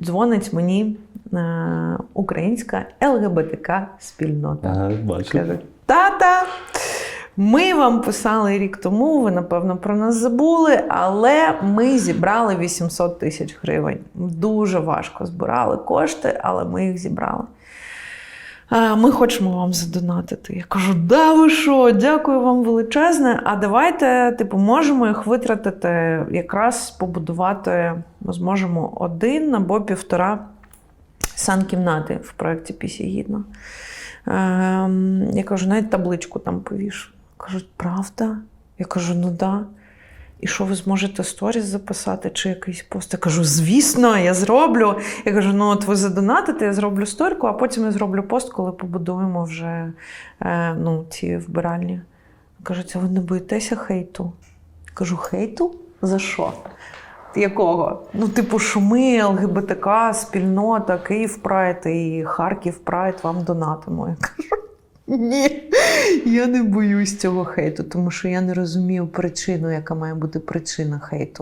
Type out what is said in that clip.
дзвонить мені е, українська ЛГБТК спільнота. Ага, бачу. Каже, тата, ми вам писали рік тому, ви, напевно, про нас забули, але ми зібрали 800 тисяч гривень. Дуже важко збирали кошти, але ми їх зібрали. «А, Ми хочемо вам задонатити. Я кажу, да ви що, дякую вам величезне. А давайте, типу, можемо їх витратити, якраз побудувати, ми зможемо один або півтора санкімнати в проєкті Пісі Гідно. Ем, я кажу, навіть табличку там повішу. Кажуть, правда? Я кажу, ну да. І що ви зможете сторіс записати чи якийсь пост? Я кажу, звісно, я зроблю. Я кажу, ну от ви задонатите, я зроблю сторіку, а потім я зроблю пост, коли побудуємо вже е, ну, ці вбиральні. Кажуть, а ви не боїтеся хейту? Я кажу, хейту? За що? Якого? Ну, типу, що ми, ЛГБТК, спільнота, Київ Прайд і Харків Прайд вам донатимо. Я кажу, ні, я не боюсь цього хейту, тому що я не розумію причину, яка має бути причина хейту.